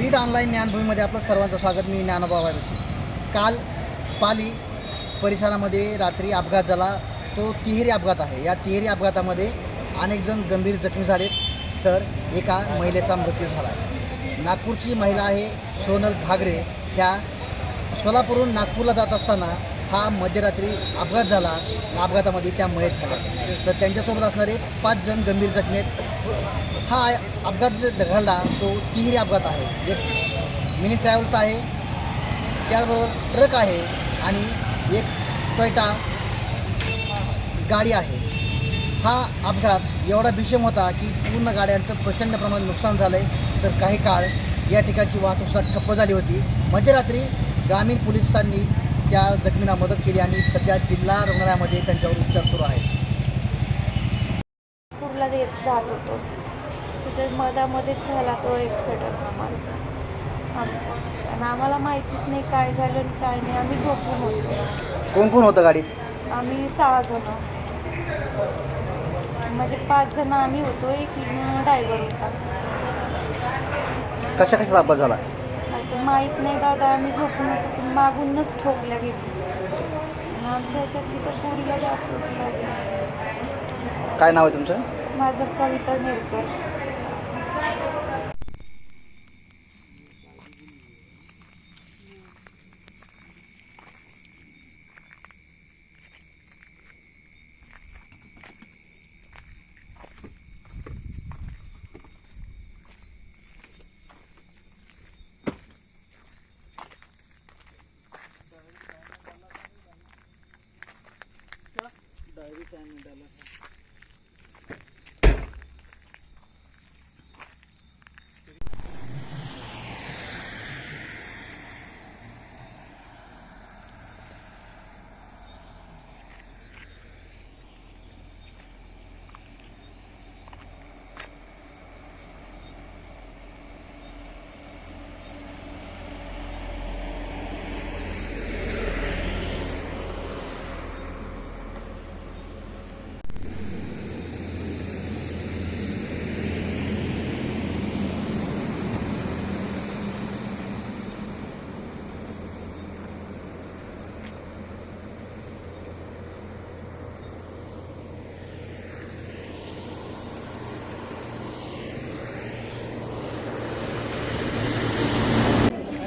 Beed online ज्ञानभूमीमध्ये आपलं सर्वांचं स्वागत. मी ज्ञानोबा वायरशी काल पाली परिसरामध्ये रात्री अपघात झाला. तो तिहेरी अपघात आहे. या तिहेरी अपघातामध्ये अनेक जण गंभीर जखमी झालेत. तर एका महिलेचा मृत्यू झाला. आहे नागपूरची महिला आहे सोनल घागरे ह्या सोलापूरहून नागपूरला जात असताना हा मध्यरात्री अपघात झाला. अपघातामध्ये त्या मयत झाल्या. तर त्यांच्यासोबत असणारे पाच जण गंभीर जखमी आहेत. हा अपघात जो घडला तो तिहेरी अपघात आहे. एक मिनी ट्रॅव्हल्स आहे. त्याचबरोबर ट्रक आहे आणि एक टोयटा गाडी आहे. हा अपघात एवढा भीषम होता की पूर्ण गाड्यांचं प्रचंड प्रमाणात नुकसान झालं आहे तर काही काळ या ठिकाणची वाहतूक ठप्प झाली होती. मध्यरात्री ग्रामीण पोलिसांनी त्या जखमींना मदत केली आणि सध्या जिल्हा रुग्णालयामध्ये त्यांच्यावर उपचार सुरू आहेत. पूरला जात होतो. तिथे मधामध्येच झाला तो ॲक्सिडेंट आम्हाला. आमचा. आणि आम्हाला माहितीच नाही काय झालं आणि काय नाही. आम्ही झोपून होतो. कोण कोण होतं गाडीत? आम्ही सहा जण. म्हणजे पाच जण आम्ही होतो. एक ड्रायव्हर होता. कशा कशाचा अपघात झाला? माहीत नाही दादा आम्ही झोपून मागूनच ठोकल्या गेली आमच्या ह्याच्यातली तर पुरीला जास्तच लागली काय नाव आहे तुमचं? माझं कविता नेरकर. तयारी काय मिळाला